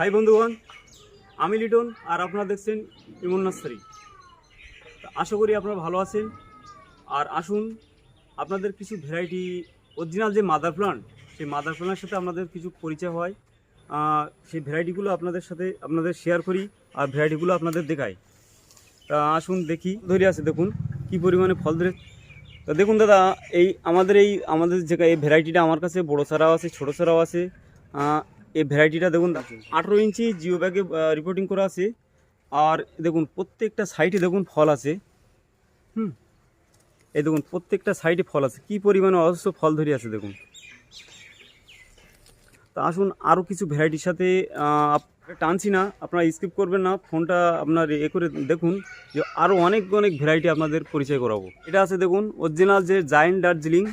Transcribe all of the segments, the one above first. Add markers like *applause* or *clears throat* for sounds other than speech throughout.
High বন্ধুগণ, আমি লিটন আর আপনারা দেখছেন ইমন তা আশা করি আপনারা ভালো আছেন। আর আসুন, আপনাদের কিছু ভ্যারাইটি অরিজিনাল যে মাদার প্লান্ট সেই মাদার প্লান্টের সাথে আপনাদের কিছু পরিচয় হয়। সেই ভ্যারাইটিগুলো আপনাদের সাথে, আপনাদের শেয়ার করি আর ভ্যারাইটিগুলো আপনাদের দেখাই। তা আসুন দেখি, ধরে আছে দেখুন, কি পরিমাণে ফল ধরে তা দেখুন দাদা, এই আমাদের এই আমাদের যে এই ভ্যারাইটিটা আমার কাছে বড়ো চারাও আছে, ছোটো চারাও আছে। এই ভ্যারাইটিটা দেখুন, আঠেরো ইঞ্চি জিও ব্যাগে রিপোর্টিং করা আছে। আর দেখুন, প্রত্যেকটা সাইডে দেখুন ফল আছে। হুম। এই দেখুন, প্রত্যেকটা সাইডে ফল আছে। কি পরিমাণে অজস্র ফল ধরে আছে দেখুন। তা আসুন আরও কিছু ভ্যারাইটির সাথে টানছি না। আপনারা স্কিপ করবেন না। ফোনটা আপনার এ করে দেখুন যে আরও অনেক অনেক ভ্যারাইটি আপনাদের পরিচয় করাবো। এটা আছে দেখুন অরিজিনাল যে জায়েন্ট দার্জিলিং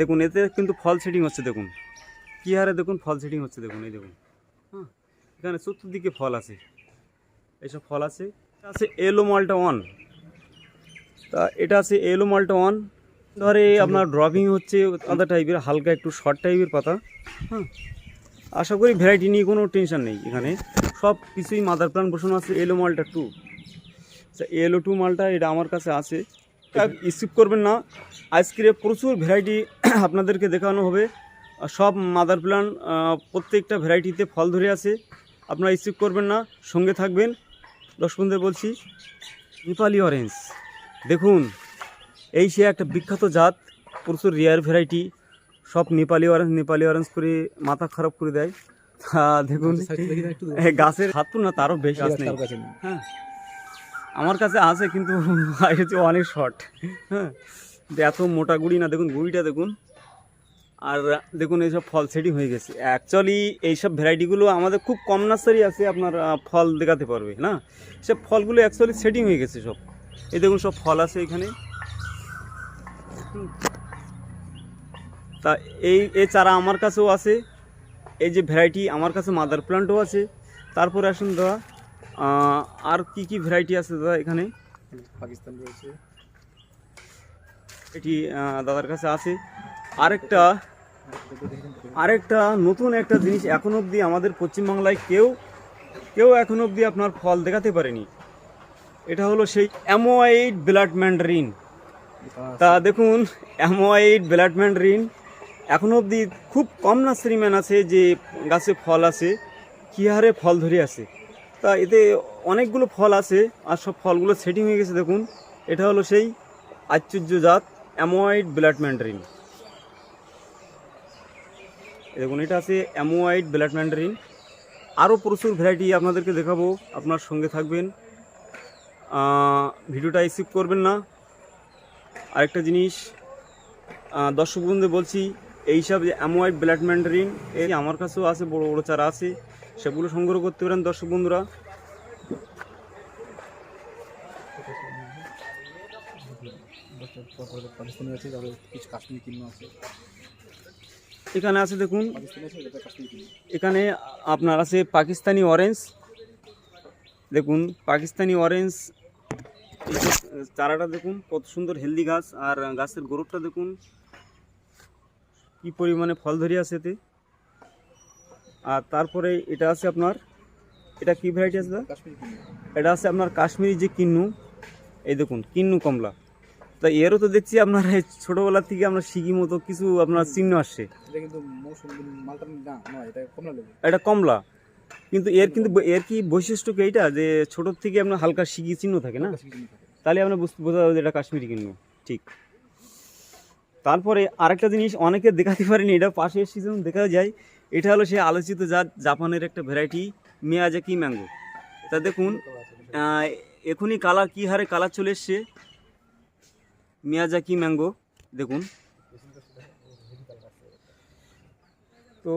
দেখুন, এতে কিন্তু ফল সেটিং হচ্ছে দেখুন। কী হারে দেখুন ফল সেটিং হচ্ছে দেখুন এই দেখুন। হ্যাঁ এখানে চতুর্দিকে ফল আছে। এইসব ফল আছে। আছে এলো মালটা ওয়ান তা এটা আছে এলো মালটা ওয়ান ধরে আপনার ড্রপিং হচ্ছে আদা টাইপের হালকা একটু শর্ট টাইপের পাতা। হ্যাঁ আশা করি ভ্যারাইটি নিয়ে কোনো টেনশন নেই এখানে। সব কিছুই মাদার প্ল্যান বসানো আছে এলো মালটা টু এলো টু মালটা এটা আমার কাছে আছে। স্কিপ করবেন না। আইসক্রিমে প্রচুর ভ্যারাইটি আপনাদেরকে দেখানো হবে। সব মাদার প্ল্যান প্রত্যেকটা ভ্যারাইটিতে ফল ধরে আছে। আপনারা স্কিপ করবেন না সঙ্গে থাকবেন। দশ বন্ধুদের বলছি নেপালি অরেঞ্জ দেখুন এই সে একটা বিখ্যাত জাত প্রচুর রেয়ার ভ্যারাইটি সব নেপালি অরেঞ্জ নেপালি অরেঞ্জ করে মাথা খারাপ করে দেয়। তা দেখুন গাছের হাত না তারও বেশি গাছ নেই। হ্যাঁ। আমার কাছে আছে কিন্তু *laughs* অনেক শর্ট হ্যাঁ। এত মোটা গুড়ি না দেখুন গুড়িটা দেখুন। আর দেখুন এইসব ফল সেটিং হয়ে গেছে। অ্যাকচুয়ালি এইসব ভ্যারাইটিগুলো আমাদের খুব কম নার্সারি আছে আপনার ফল দেখাতে পারবে না? সব ফলগুলো অ্যাকচুয়ালি সেটিং হয়ে গেছে সব। এই দেখুন সব ফল আছে এখানে। তা এই এই চারা আমার কাছেও আছে। এই যে ভ্যারাইটি আমার কাছে মাদার প্লান্টও আছে। তারপরে আসুন দাদা। আর কি কি ভ্যারাইটি আছে দাদা এখানে? পাকিস্তান রয়েছে। এটি দাদার কাছে আছে। আরেকটা আরেকটা নতুন একটা জিনিস এখন অবধি আমাদের পশ্চিমবাংলায় কেউ কেউ এখন অবধি আপনার ফল দেখাতে পারেনি। এটা হলো সেই অ্যামোয়াইড ব্লাড ম্যান্ডারিন তা দেখুন অ্যামোয়াইড ব্লাড ম্যান্ডারিন এখন অবধি খুব কম নার্সারি ম্যান আছে যে গাছে ফল আছে, কী হারে ফল ধরে আছে। তা এতে অনেকগুলো ফল আছে, আর সব ফলগুলো সেটিং হয়ে গেছে দেখুন। এটা হলো সেই আশ্চর্য জাত অ্যামোয়াইড ব্লাড ম্যান্ডারিন দেখুন এটা আছে অ্যামোয়াইড ব্লাড ম্যান্ডারিন আরও প্রচুর ভ্যারাইটি আপনাদেরকে দেখাবো আপনার সঙ্গে থাকবেন ভিডিওটা স্কিপ করবেন না আরেকটা জিনিস দর্শক বন্ধুদের বলছি এইসব যে অ্যামোয়াইড ব্লাড ম্যান্ডারিন এই আমার কাছেও আছে বড় বড় চারা আছে সেগুলো সংগ্রহ করতে পারেন দর্শক বন্ধুরা কিছু কাশ্মীরি কিন্ন আছে এখানে আছে দেখুন এখানে আপনার আছে পাকিস্তানি অরেঞ্জ দেখুন পাকিস্তানি অরেঞ্জ চারাটা দেখুন কত সুন্দর হেলদি গাছ আর গাছের গোরপটা দেখুন কি পরিমাণে ফল ধরে আছে এতে। আর তারপরে এটা আছে আপনার এটা কি ভ্যারাইটি আছে? এটা আছে আপনার কাশ্মীরি যে কিন্নু এই দেখুন কিন্নু কমলা। তা এরও তো দেখছি আপনার এই ছোটোবেলার থেকে আমরা শিখি মতো কিছু আপনার চিহ্ন আসছে। এটা কমলা কিন্তু এর কিন্তু এর কি বৈশিষ্ট্য কি এইটা? যে ছোটোর থেকে আপনার হালকা শিখি চিহ্ন থাকে না? কিন্ন তাহলে আমরা বুঝতে বোঝা যাবে যে এটা কাশ্মীরি কিনবো। ঠিক। তারপরে আরেকটা জিনিস অনেকে দেখাতে পারেনি এটা পাশের সিজন দেখা যায় এটা হলো সেই আলোচিত জাত জাপানের একটা ভ্যারাইটি মিয়াজাকি ম্যাঙ্গো তা দেখুন এখনই কালার কী হারে কালার চলে এসছে মিয়াজাকি ম্যাঙ্গো, দেখুন। তো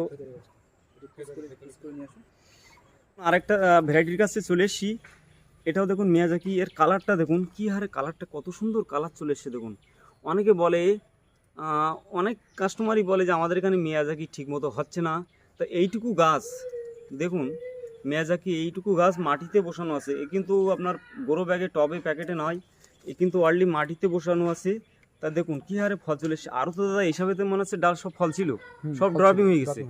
আরেকটা ভ্যারাইটির কাছে চলে এসছি। এটাও দেখুন মিয়াজাকি, এর কালারটা দেখুন, কী হারে কালারটা, কত সুন্দর কালার চলে এসছে দেখুন। অনেকে বলে অনেক কাস্টমারই বলে যে আমাদের এখানে মিয়াজাকি ঠিকমতো হচ্ছে না। তা এইটুকু গাছ, দেখুন, মিয়াজাকি এইটুকু গাছ মাটিতে বসানো আছে। এ কিন্তু আপনার বড় ব্যাগে, টবে, প্যাকেটে নয়। এ কিন্তু অনলি মাটিতে বসানো আছে। তা দেখুন কী হারে ফল চলে এসছে। আরও তো দাদা এইসবেতে মনে হচ্ছে ডাল সব ফল ছিল সব ড্রপিং হয়ে গেছে।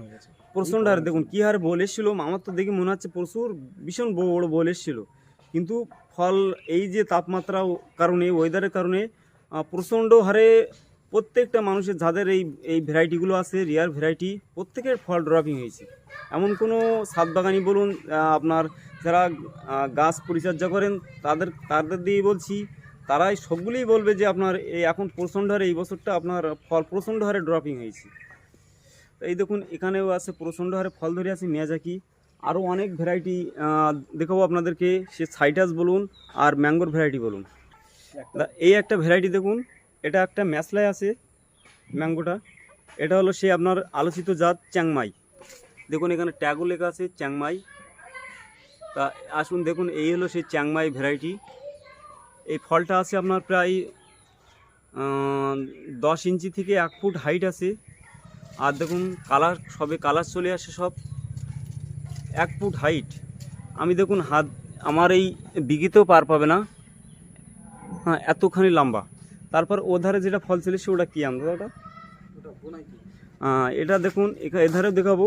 প্রচণ্ড হারে দেখুন কী হারে বল এসেছিল আমার তো দেখে মনে হচ্ছে প্রচুর ভীষণ বড় বড় বল এসেছিল। কিন্তু ফল এই যে তাপমাত্রা কারণে ওয়েদারের কারণে প্রচণ্ড হারে প্রত্যেকটা মানুষের যাদের এই এই ভ্যারাইটিগুলো আছে রিয়ার ভ্যারাইটি প্রত্যেকের ফল ড্রপিং হয়েছে। এমন কোনো সাত বাগানি বলুন আপনার যারা গাছ পরিচর্যা করেন তাদের তাদের দিয়েই বলছি তারাই সবগুলোই বলবে যে আপনার এই এখন প্রচণ্ড হারে এই বছরটা আপনার ফল প্রচণ্ড হারে ড্রপিং হয়েছে। তো এই দেখুন, এখানেও আছে প্রচণ্ড হারে ফল ধরে আছে মিয়াজাকি। আরও অনেক ভ্যারাইটি দেখাবো আপনাদেরকে, সে সাইটাস বলুন আর ম্যাঙ্গোর ভ্যারাইটি বলুন। এই একটা ভ্যারাইটি দেখুন, এটা একটা ম্যাসলাই আছে ম্যাঙ্গোটা এটা হলো সে আপনার আলোচিত জাত চ্যাংমাই। দেখুন, এখানে ট্যাগও লেখা আছে চ্যাংমাই। তা আসুন দেখুন, এই হলো সেই চ্যাংমাই ভ্যারাইটি এই ফলটা আছে আপনার প্রায় দশ ইঞ্চি থেকে এক ফুট হাইট আছে। আর দেখুন কালার সবে কালার চলে আসে সব। এক ফুট হাইট আমি দেখুন হাত আমার এই বিঘিতেও পার পাবে না। হ্যাঁ এতখানি লম্বা। তারপর ওধারে যেটা ফল ছিল সে ওটা কী আমরা ওটা? এটা দেখুন এধারেও দেখাবো।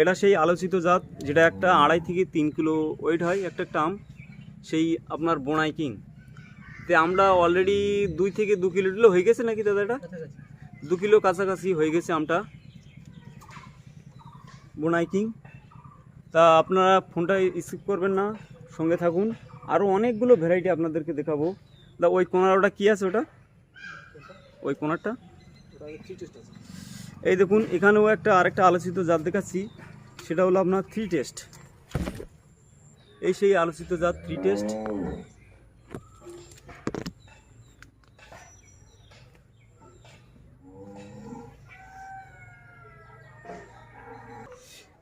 এটা সেই আলোচিত জাত যেটা একটা আড়াই থেকে তিন কিলো ওয়েট হয় একটা টাম সেই আপনার বোনাই কিং। তে আমরা অলরেডি দুই থেকে দু কিলো কিলো হয়ে গেছে নাকি দাদা এটা? দু কিলো কাছাকাছি হয়ে গেছে আমটা। বোনাই কিং। তা আপনারা ফোনটা স্কিপ করবেন না সঙ্গে থাকুন। আরও অনেকগুলো ভ্যারাইটি আপনাদেরকে দেখাবো। দা ওই কোনার ওটা কী আছে ওটা? ওই কোনারটা? থ্রি এই দেখুন এখানেও একটা আরেকটা আলোচিত জাত দেখাচ্ছি। সেটা হলো আপনার থ্রি টেস্ট এই সেই আলোচিত জাত থ্রি টেস্ট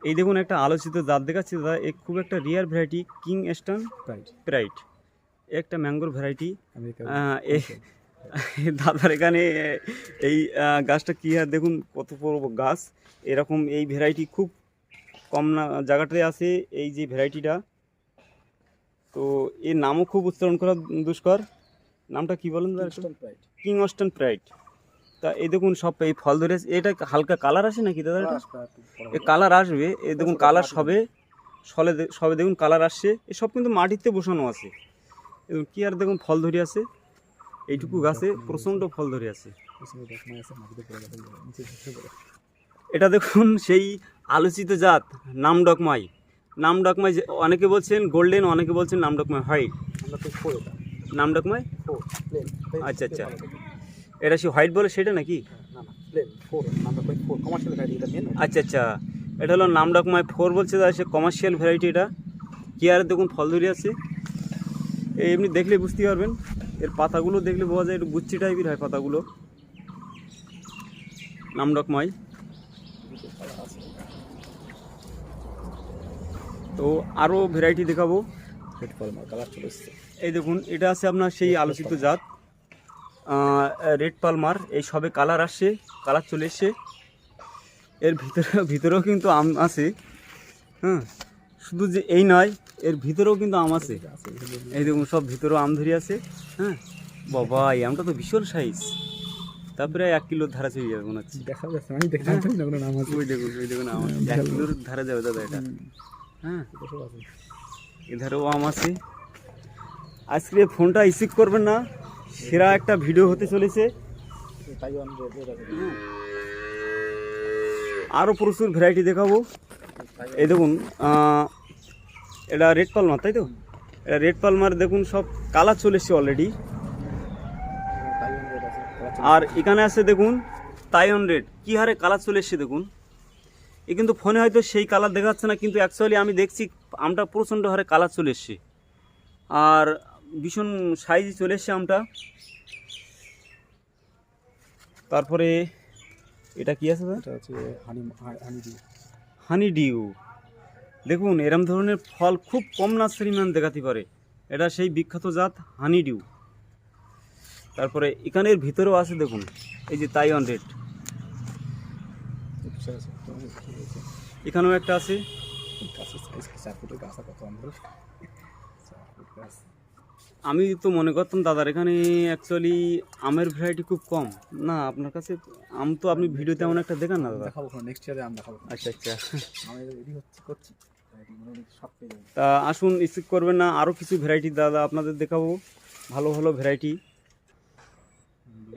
এই দেখুন একটা আলোচিত জাত দেখাচ্ছি দাদা। এ খুব একটা রিয়ার ভ্যারাইটি কিং স্টান রাইট প্রাইট একটা ম্যাঙ্গোর ভ্যারাইটি দাদার এখানে এই গাছটা কী আর দেখুন কত বড় গাছ। এরকম এই ভ্যারাইটি খুব কম না জায়গাটাতে আছে এই যে ভ্যারাইটিটা তো এর নামও খুব উচ্চারণ করা দুষ্কর। নামটা কি বলেন কিং অস্টন প্রাইড তা এই দেখুন সব এই ফল ধরে। এটা হালকা কালার আসে নাকি দাদা এটা? এ কালার আসবে। এই দেখুন কালার সবে সলে সবে দেখুন কালার আসছে। এসব কিন্তু মাটিতে বসানো আছে। এবং কি আর দেখুন ফল ধরে আছে? এইটুকু গাছে প্রচণ্ড ফল ধরে আছে। এটা দেখুন সেই আলোচিত জাত নাম ডকমাই নাম ডকমাই যে- অনেকে বলছেন গোল্ডেন অনেকে বলছেন নাম ডকমাই হোয়াইট নাম ডকমাই আচ্ছা, আচ্ছা। এটা সে হোয়াইট বলে সেটা নাকি? আচ্ছা আচ্ছা। এটা হলো নাম ডকমাই ফোর বলছে তার সে কমার্শিয়াল ভ্যারাইটি এটা। কি আর দেখুন ফল ধরে আছে। এই এমনি দেখলে বুঝতে পারবেন। এর পাতাগুলো দেখলে বোঝা যায় একটু গুচ্ছি টাইপের হয় পাতাগুলো। নাম ডকমাই তো আরও ভ্যারাইটি দেখাবো। এই দেখুন এটা আছে আপনার সেই আলোচিত জাত। রেড পালমার এই সবে কালার আসছে কালার চলে এসছে। এর ভিতরে ভিতরেও কিন্তু আম আছে। হ্যাঁ শুধু যে এই নয় এর ভিতরেও কিন্তু আম আছে। এই দেখুন সব ভিতরেও আম ধরে আছে। হ্যাঁ বাবা এই আমটা তো ভীষণ সাইজ তারপরে এক কিলোর ধারা চলে যাবে মনে হচ্ছে। দেখা যাচ্ছে আমি দেখলাম তো না কোনো নাম আছে। ওই দেখুন ওই দেখুন আম এক কিলোর ধারা যাবে দাদা এটা। হ্যাঁ। এধারেও আম আছে। আজকে ফোনটা রিসিভ করবেন না। সেরা একটা ভিডিও হতে চলেছে। আরও প্রচুর ভ্যারাইটি দেখাবো। এই দেখুন এটা রেড পালমার তাই তো? এটা রেড পালমার দেখুন, সব কালার চলে এসছে অলরেডি আর এখানে আছে, দেখুন তাইওয়ান রেড কী হারে কালার চলে এসছে, দেখুন। এ কিন্তু ফোনে হয়তো সেই কালার দেখাচ্ছে না, কিন্তু অ্যাকচুয়ালি আমি দেখছি, আমটা প্রচণ্ড হারে কালার চলে এসছে। আর ভীষণ সাইজ চলে এসছে আমটা। তারপরে এটা কি আছে এটা হচ্ছে হানি ডিউ। দেখুন এরম ধরনের ফল খুব কম নার্সারি ম্যান দেখাতে পারে। এটা সেই বিখ্যাত জাত হানি ডিউ। তারপরে এখানের ভিতরেও আছে দেখুন এই যে তাইওয়ান রেড। এখানেও একটা আছে। কত আমরা। গাছ। আমি তো মনে করতাম দাদার এখানে অ্যাকচুয়ালি আমের ভ্যারাইটি খুব কম। না আপনার কাছে আম তো আপনি ভিডিও তেমন একটা দেখান না দাদা? দেখাবো নেক্সট ইয়ারে আম দেখাবো আচ্ছা আচ্ছা। আমি রেডি হচ্ছে করছি। তা আসুন স্কিপ করবেন না। আরও কিছু ভ্যারাইটি দাদা আপনাদের দেখাবো। ভালো ভালো ভ্যারাইটি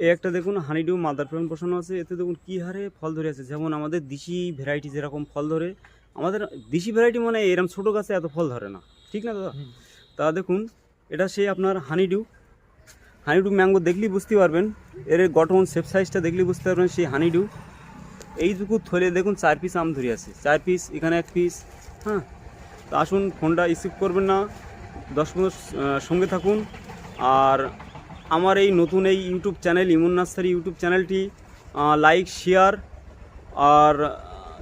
এই একটা দেখুন হানিডু মাদার প্ল্যান্ট বসানো আছে। এতে দেখুন কী হারে ফল ধরে আছে। যেমন আমাদের দেশি ভ্যারাইটি যেরকম ফল ধরে আমাদের দেশি ভ্যারাইটি মানে এরকম ছোটো গাছে এত ফল ধরে না। ঠিক না দাদা? তা দেখুন এটা সেই আপনার হানিডু হানিডু ম্যাঙ্গো দেখলেই বুঝতে পারবেন। এর গঠন শেপ সাইজটা দেখলেই বুঝতে পারবেন সেই হানিডু এইটুকু থলে দেখুন চার পিস আম ধরে আছে। চার পিস এখানে এক পিস হ্যাঁ? তো আসুন ফোনটা রিসিভ করবেন না। দশ মিনিট সঙ্গে থাকুন। আর আমার এই নতুন এই YouTube channel Imon nursery YouTube চ্যানেলটি লাইক শেয়ার আর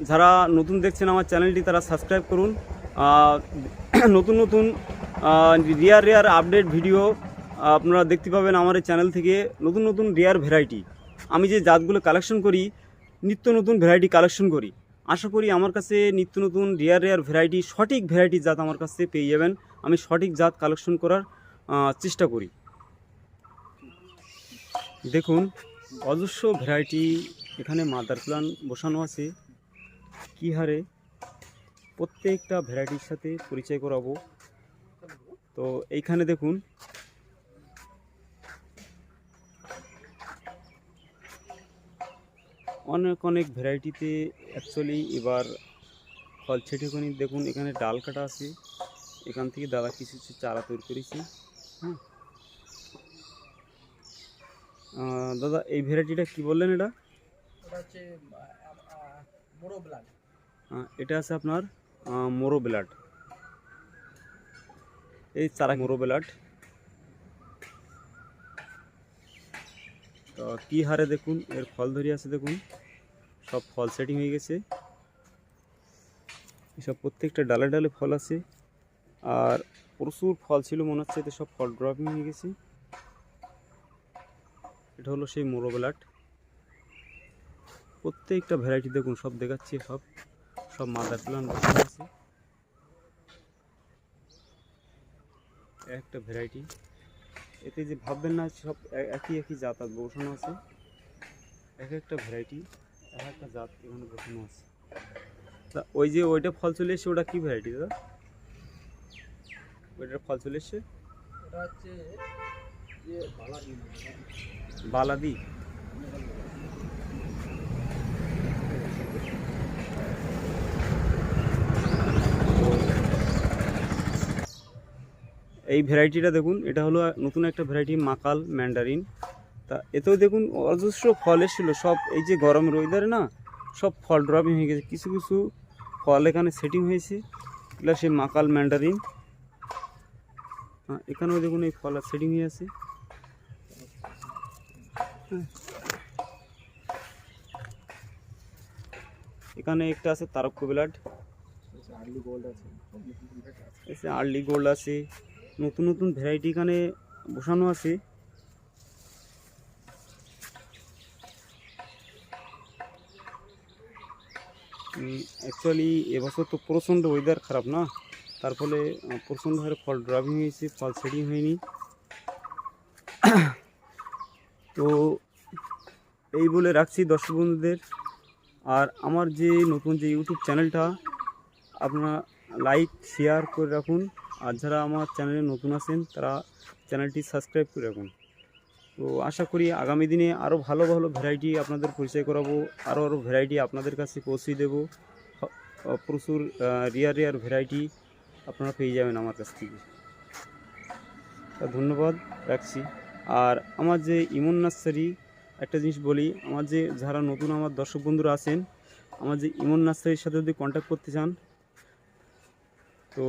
যারা নতুন দেখছেন আমার চ্যানেলটি তারা সাবস্ক্রাইব করুন। *clears throat* নতুন নতুন রিয়ার রেয়ার আপডেট ভিডিও আপনারা দেখতে পাবেন আমার এই চ্যানেল থেকে নতুন নতুন রেয়ার ভ্যারাইটি আমি যে জাতগুলো কালেকশন করি, নিত্য নতুন ভ্যারাইটি কালেকশন করি, আশা করি আমার কাছে নিত্য নতুন রেয়ার রেয়ার ভ্যারাইটি সঠিক ভ্যারাইটি জাত আমার কাছে পেয়ে যাবেন। আমি সঠিক জাত কালেকশন করার চেষ্টা করি। দেখুন, অজস্র ভ্যারাইটি এখানে মাদার প্লান বসানো আছে। কী হারে? প্রত্যেকটা ভ্যারাইটির সাথে পরিচয় করাবো। তো এইখানে দেখুন। অনেক অনেক ভ্যারাইটিতে অ্যাকচুয়ালি এবার ফল ছেটেখানি দেখুন এখানে ডাল কাটা আছে। এখান থেকে দাদা কিছু কিছু চারা তৈরি করেছি। হ্যাঁ দাদা এই ভ্যারাইটিটা কি বললেন এটা? এটা আছে আপনার মোরো ব্লাড। এই চারা মোরো ব্লাড তো কী হারে দেখুন, এর ফল ধরে আছে দেখুন। সব ফল সেটিং হয়ে গেছে। এসব প্রত্যেকটা ডালে ডালে ফল আছে। আর প্রচুর ফল ছিল মনে হচ্ছে, এতে সব ফল ড্রপিং হয়ে গেছে। এটা হলো সেই মোরো ব্লাড প্রত্যেকটা ভ্যারাইটি দেখুন, সব দেখাচ্ছি সব। সব মাদার প্লান্ট আছে। একটা ভ্যারাইটি এতে যে ভাববেন না সব একই একই জাত আর বসানো আছে। এক একটা ভ্যারাইটি এক একটা জাত এখানে বসানো আছে। তা ওই যে ওইটা ফল চলে এসছে ওটা কী ভ্যারাইটি দাদা? ওইটার ফল চলে এসছে? বালাদি এই ভ্যারাইটিটা দেখুন এটা হলো নতুন একটা ভ্যারাইটি মাকাল ম্যান্ডারিন। তা এতেও দেখুন অজস্র ফল এসেছিল সব এই যে গরম ওয়েদারে না সব ফল ড্রপিং হয়ে গেছে। কিছু কিছু ফল এখানে সেটিং হয়েছে এগুলো সেই মাকাল ম্যান্ডারিন। এখানেও দেখুন এই ফল সেটিং হয়ে আছে। এখানে একটা আছে তারক কবিলাট আর্লি গোল্ড আছে। আর্লি গোল্ড আছে। নতুন নতুন ভ্যারাইটি এখানে বসানো আছে। অ্যাকচুয়ালি এবছর তো প্রচণ্ড ওয়েদার খারাপ না? তার ফলে আহ, প্রচণ্ড হারে ফল ড্রাইভিং হয়েছে ফল সেটিং হয়নি। *coughs* তো এই বলে রাখছি দর্শক বন্ধুদের। আর আমার যে নতুন যে ইউটিউব চ্যানেলটা আপনারা লাইক শেয়ার করে রাখুন। আর যারা আমার চ্যানেলে নতুন আছেন, তারা চ্যানেলটি সাবস্ক্রাইব করে রাখুন। তো আশা করি আগামী দিনে আরও ভালো ভালো ভ্যারাইটি আপনাদের পরিচয় করাবো আরও আরও ভ্যারাইটি আপনাদের কাছে পৌঁছে দেবো। প্রচুর রিয়ার রিয়ার ভ্যারাইটি আপনারা পেয়ে যাবেন আমার কাছ থেকে। ধন্যবাদ, রাখছি। আর আমার যে ইমন নার্সারি, একটা জিনিস বলি, আমার যে যারা নতুন আমার দর্শক বন্ধুরা আছেন, আমার যে ইমন নার্সারির সাথে যদি কন্ট্যাক্ট করতে চান, তো